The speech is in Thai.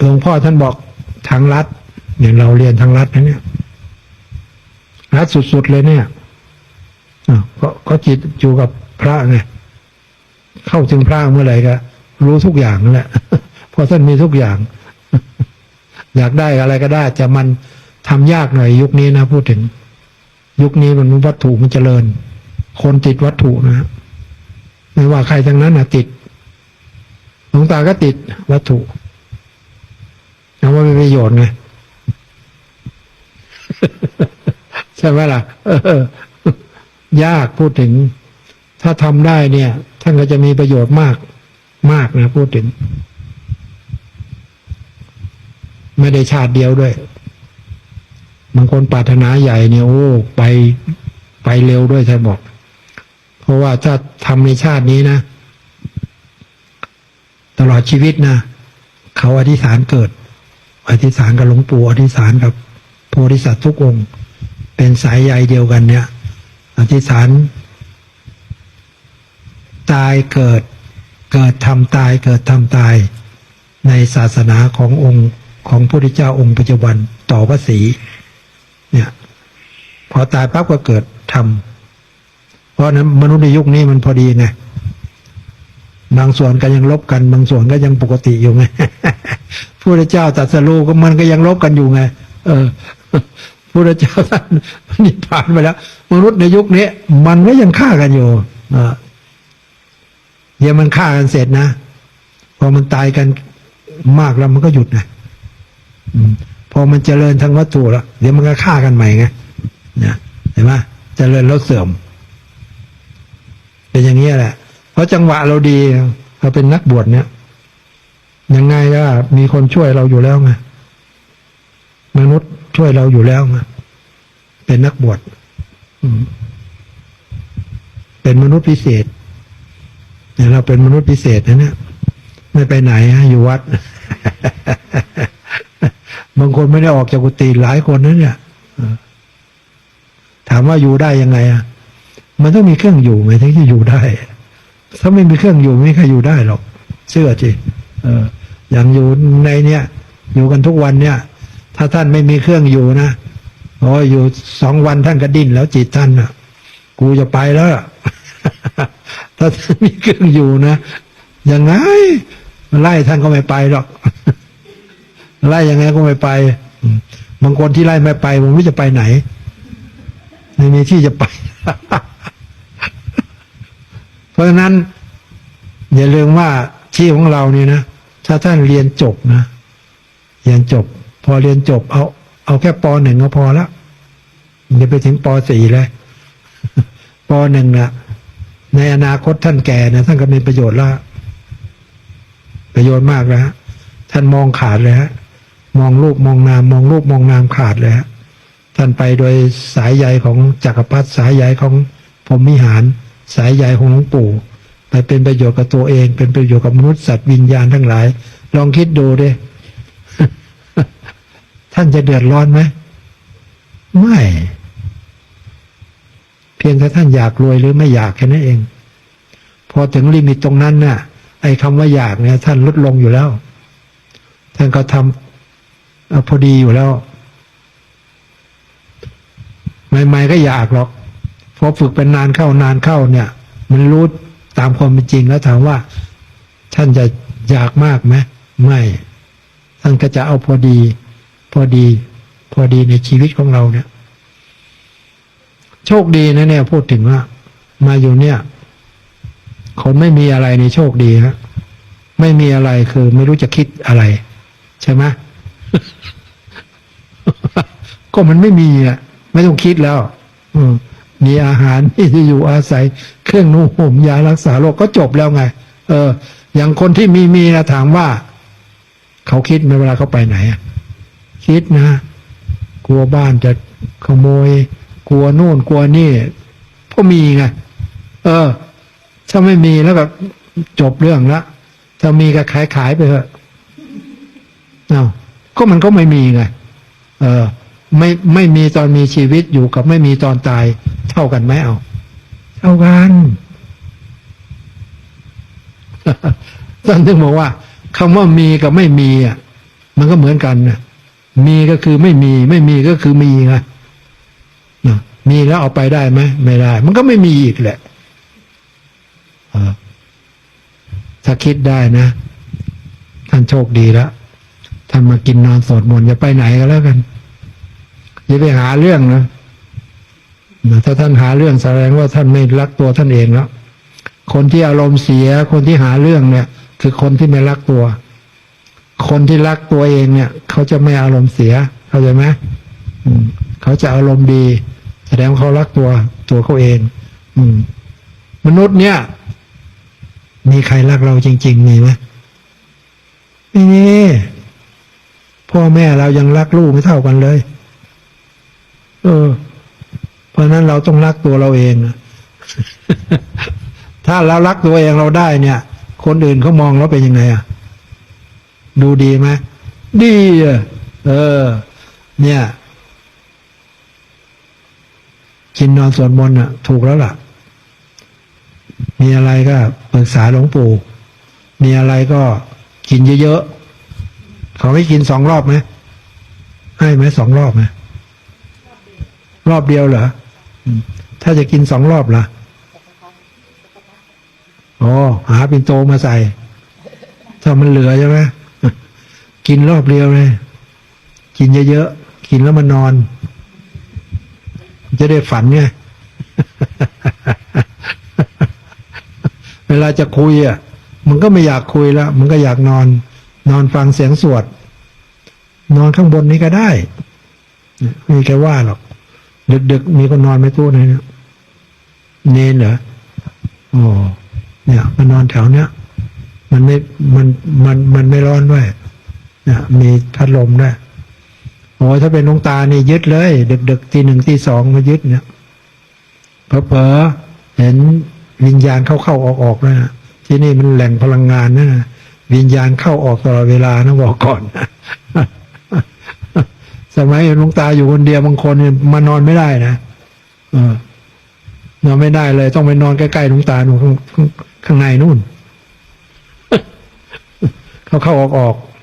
หลวงพ่อท่านบอกทางรัฐเนี่ยเราเรียนทางรัฐนะเนี่ยรัฐสุดๆเลยเนี่ยก็ก็จิตอยู่กับพระไงเข้าถึงพระเมื่อไหร่ก็รู้ทุกอย่างแหละเพราะท่านมีทุกอย่าง อยากได้อะไรก็ได้แต่มันทำยากหน่อย ยุคนี้นะพูดถึง ยุคนี้มันวัตถุมันเจริญ คนติดวัตถุนะฮะไม่ว่าใครทั้งนั้นนะติดหลวงตาก็ติดวัตถุ เอาว่ามีประโยชน์ไงใช่ไหมล่ะยากพูดถึง ถ้าทำได้เนี่ย ท่านก็จะมีประโยชน์มาก มากนะพูดถึง ไม่ได้ชาติเดียวด้วยบางคนปรารถนาใหญ่เนี่ยโอ้ไปไปเร็วด้วยท่านบอก เพราะว่าถ้าทำในชาตินี้นะ ตลอดชีวิตนะเขาอธิษฐานเกิด อธิษฐานกับหลวงปู่อธิษฐานกับโพธิสัตว์ทุกองค์ เป็นสายใยเดียวกันเนี่ย อธิษฐาน ตายเกิดเกิดทำตายเกิดทำตายในศาสนาขององค์ของพระพุทธเจ้าองค์ปัจจุบันต่อพระศีเนี่ยพอตายปั๊บก็เกิดทำเพราะนั้นมนุษย์ในยุคนี้มันพอดีไง บางส่วนก็ยังลบกัน บางส่วนก็ยังปกติอยู่ไงพระพุทธเจ้าตรัสรู้ก็มันก็ยังลบกันอยู่ไง เออพระพุทธเจ้าท่านนิพพานไปแล้ว มนุษย์ในยุคนี้มันก็ยังฆ่ากันอยู่อ่าเดี๋ยวมันฆ่ากันเสร็จนะพอมันตายกันมากแล้วมันก็หยุดนะพอมันเจริญทางวัตถุแล้วเดี๋ยวมันก็ฆ่ากันใหม่ไงนะเห็นไหมเจริญแล้วเสื่อม เป็นอย่างนี้แหละ ราะจังหวะเราดีเราเป็นนักบวชเนี่ยยังไงก็มีคนช่วยเราอยู่แล้วไงมนุษย์ช่วยเราอยู่แล้วไงเป็นนักบวชเป็นมนุษย์พิเศษเนี่ยเราเป็นมนุษย์พิเศษนะเนี่ยไม่ไปไหนฮะอยู่วัด บางคนไม่ได้ออกจากกุฏิหลายคนนะเนี่ยถามว่าอยู่ได้ยังไงอะมันต้องมีเครื่องอยู่ไงถึงจะอยู่ได้ ถ้าไม่มีเครื่องอยู่ไม่มีใครอยู่ได้หรอกเชื่อจีเอออย่างอยู่ในเนี่ยอยู่กันทุกวันเนี่ย ถ้าท่านไม่มีเครื่องอยู่นะโอ้ยอยู่สองวันท่านก็ดิ้นแล้วจิตท่านอะ กูจะไปแล้ว ถ้าท่านมีเครื่องอยู่นะยังไงมันไล่ท่านก็ไม่ไปหรอกไล่ยังไงก็ไม่ไปบางคนที่ไล่ไม่ไปผมไม่จะไปไหนไม่มีที่จะไป ราะฉะนั้น อย่าลืมว่าที่ของเราเนี่ยนะถ้าท่านเรียนจบนะเรียนจบ พอเรียนจบ เอา เอาแค่ปหนึ่งก็พอแล้วอย่าไปถึงปสี่เลยปหนึ่งนะในอนาคตท่านแก่นะท่านก็มีประโยชน์แล้วประโยชน์มากแล้วท่านมองขาดเลยฮะมองรูปมองนาม มองรูปมองนามขาดเลยฮะท่านไปโดยสายใยของจักรพรรดิสายใยของพรมิหาร สายใยของหลวงปู่ไปเป็นประโยชน์กับตัวเอง เป็นประโยชน์กับมนุษย์สัตว์วิญญาณทั้งหลาย ลองคิดดูดิท่านจะเดือดร้อนไหมไม่ เพียงแต่ท่านอยากรวยหรือไม่อยากแค่นั้นเอง พอถึงลิมิตตรงนั้นน่ะ ไอ้คำว่าอยากเนี่ย ท่านลดลงอยู่แล้ว ท่านก็ทำอพอดีอยู่แล้วใหม่ๆก็อยากหรอก พอฝึกเป็นนานเข้านานเข้าเนี่ย มันรู้ตามความเป็นจริงแล้วถามว่า ท่านจะอยากมากไหมไม่ท่านก็จะเอาพอดี พอดี พอดีในชีวิตของเราเนี่ย โชคดีนะเนี่ย พูดถึงว่ามาอยู่เนี่ย คนไม่มีอะไรในโชคดีฮะไม่มีอะไรคือไม่รู้จะคิดอะไร ใช่ไหมก็มันไม่มีอะ ไม่ต้องคิดแล้ว อืม มีอาหารที่จะอยู่อาศัย เครื่องนุ่งห่มยารักษาโรคก็จบแล้วไง เออ อย่างคนที่มีมีนะถามว่า เขาคิดไหมเวลาเขาไปไหนคิดนะ กลัวบ้านจะขโมย กลัวโน่นกลัวนี่ก็มีไงเออ ถ้าไม่มีแล้วก็จบเรื่องละถ้ามีก็ขายขายไปเถอะเอาก็มันก็ไม่มีไง เออ ไม่ไม่มีตอนมีชีวิตอยู่กับไม่มีตอนตาย เท่ากันไหมเอา เท่ากันท่านถึงบอกว่าคำว่ามีกับไม่มีอะ มันก็เหมือนกันนะมีก็คือไม่มี ไม่มีก็คือมีไงนะมีแล้วเอาไปได้ไหมไม่ได้ มันก็ไม่มีอีกแหละเออถ้าคิดได้นะ ท่านโชคดีแล้วท่านมากินนอนสวดมนต์อย่าไปไหนก็แล้วกัน อย่าไปหาเรื่องนะถ้าท่านหาเรื่องแสดงว่าท่านไม่รักตัวท่านเองแล้วคนที่อารมณ์เสีย คนที่หาเรื่องเนี่ย คือคนที่ไม่รักตัว คนที่รักตัวเองเนี่ย เขาจะไม่อารมณ์เสีย เข้าใจไหมเขาจะอารมณ์ดี แสดงว่าเขารักตัวตัวเขาเอง อืม มนุษย์เนี่ย มีใครรักเราจริง ๆ มีไหมไม่มีพ่อแม่เรายังรักลูกไม่เท่ากันเลย เออ เพราะฉะนั้นเราต้องรักตัวเราเองนะถ้าเรารักตัวเองเราได้เนี่ย คนอื่นเขามองเราเป็นยังไงอะดูดีไหมดีอะเออ เนี่ยกินนอนสวดมนต์อะ ถูกแล้วล่ะ มีอะไรก็ปรึกษาหลวงปู่ มีอะไรก็กินเยอะๆเขาให้กินสองรอบไหมให้ไหมสองรอบไหม รอบเดียวเหรอ ถ้าจะกินสองรอบล่ะอ๋อหาปินโตมาใส่ ถ้ามันเหลือใช่ไหมกินรอบเดียวเลย กินเยอะๆ กินแล้วมันนอน จะได้ฝันไง เวลาจะคุยอะ มันก็ไม่อยากคุยแล้ว มันก็อยากนอน นอนฟังเสียงสวด นอนข้างบนนี้ก็ได้ ไม่มีใครว่าหรอก ดึกๆมีคนนอนไม่ตู้ไหนเนี่ยเนนเหรอโอ้เนี่ย มันนอนแถวเนี้ยมันไม่มันมันมันไม่ร้อนด้วยเนี่ยมีพัดลมด้วยโอ้ถ้าเป็นหลวงตานี่ยึดเลยดึกๆตีหนึ่งตีสองมายึดเนี่ยเผลอเห็นวิญญาณเข้าๆออกๆนะที่นี่มันแหล่งพลังงานนะวิญญาณเข้าออกตลอดเวลานะบอกก่อน แต่ไหลวงตาอยู่คนเดียวบางคนเนี่ยมานอนไม่ได้นะเออนอนไม่ได้เลย ต้องไปนอนใกล้ๆหลวงตาหนูข้างในนู่น เข้าเข้าออกออกๆ